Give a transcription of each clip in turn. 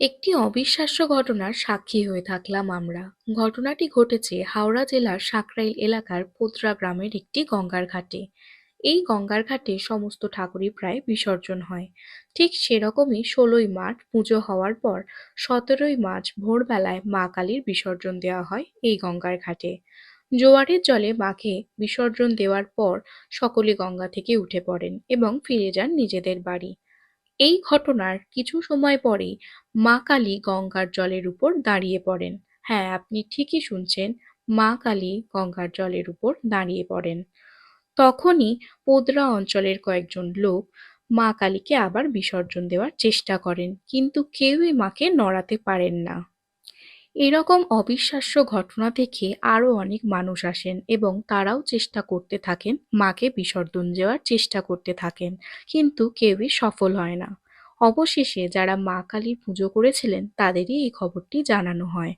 একটি অবিশ্বাস্য ঘটনার সাক্ষী হয়ে থাকলাম আমরা। ঘটনাটি ঘটেছে হাওড়া জেলার সাঁকরাইল এলাকার পোদ্রা গ্রামের একটি গঙ্গার ঘাটে। এই গঙ্গার ঘাটে সমস্ত ঠাকুরই প্রায় বিসর্জন হয়। ঠিক সেরকমই ষোলোই মার্চ পুজো হওয়ার পর সতেরোই মার্চ ভোরবেলায় মা কালীর বিসর্জন দেওয়া হয় এই গঙ্গার ঘাটে। জোয়ারের জলে মাকে বিসর্জন দেওয়ার পর সকলে গঙ্গা থেকে উঠে পড়েন এবং ফিরে যান নিজেদের বাড়ি। এই ঘটনার কিছু সময় পরেই মা কালী গঙ্গার জলের উপর দাঁড়িয়ে পড়েন। হ্যাঁ আপনি ঠিকই শুনছেন, মা কালী গঙ্গার জলের উপর দাঁড়িয়ে পড়েন। তখনই পোদরা অঞ্চলের কয়েকজন লোক মা কালীকে আবার বিসর্জন দেওয়ার চেষ্টা করেন, কিন্তু কেউই মাকে নড়াতে পারেন না। এরকম অবিশ্বাস্য ঘটনা দেখে আরও অনেক মানুষ আসেন এবং তারাও চেষ্টা করতে থাকেন, মাকে বিসর্জন দেওয়ার চেষ্টা করতে থাকেন, কিন্তু কেউই সফল হয় না। অবশেষে যারা মা কালীর পুজো করেছিলেন, তাদেরই এই খবরটি জানানো হয়।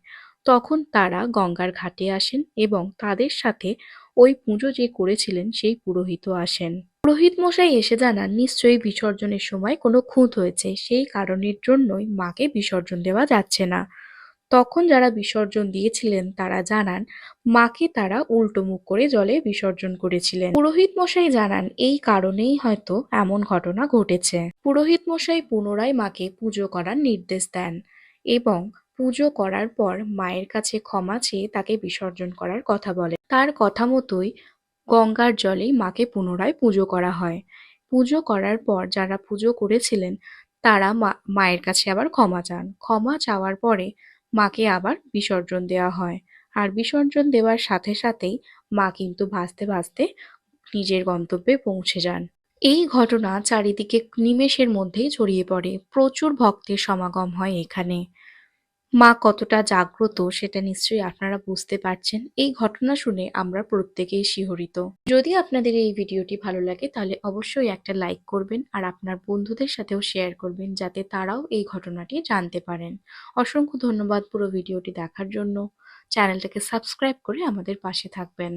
তখন তারা গঙ্গার ঘাটে আসেন এবং তাদের সাথে ওই পুজো যে করেছিলেন, সেই পুরোহিতও আসেন। পুরোহিত মশাই এসে জানান, নিশ্চয়ই বিসর্জনের সময় কোনো খুঁত হয়েছে। সেই কারণের জন্যই মাকে বিসর্জন দেওয়া যাচ্ছে না। তখন যারা বিসর্জন দিয়েছিলেন, তারা জানান, মাকে তারা উল্টো মুখ করে জলে বিসর্জন করেছিলেন। পুরোহিত মশাই জানান, এই কারণেই হয়তো এমন ঘটনা ঘটেছে। পুরোহিত মশাই পুনরায় মাকে পুজো করার নির্দেশ দেন এবং পুজো করার পর মায়ের কাছে ক্ষমা চেয়ে তাকে বিসর্জন করার কথা বলে। তার কথা মতোই গঙ্গার জলেই মাকে পুনরায় পুজো করা হয়। পুজো করার পর যারা পুজো করেছিলেন, তারা মায়ের কাছে আবার ক্ষমা চান। ক্ষমা চাওয়ার পরে মাকে আবার বিসর্জন দেওয়া হয়। আর বিসর্জন দেওয়ার সাথে সাথেই মা কিন্তু ভাসতে ভাসতে নিজের গন্তব্যে পৌঁছে যান। এই ঘটনা চারিদিকে নিমেষের মধ্যেই ছড়িয়ে পড়ে। প্রচুর ভক্তের সমাগম হয় এখানে। মা কতটা জাগ্রত সেটা নিশ্চয়ই আপনারা বুঝতে পারছেন। এই ঘটনা শুনে আমরা প্রত্যেকেই শিহরিত। যদি আপনাদের এই ভিডিওটি ভালো লাগে তাহলে অবশ্যই একটা লাইক করবেন আর আপনার বন্ধুদের সাথেও শেয়ার করবেন যাতে তারাও এই ঘটনাটি জানতে পারেন। অসংখ্য ধন্যবাদ পুরো ভিডিওটি দেখার জন্য। চ্যানেলটাকে সাবস্ক্রাইব করে আমাদের পাশে থাকবেন।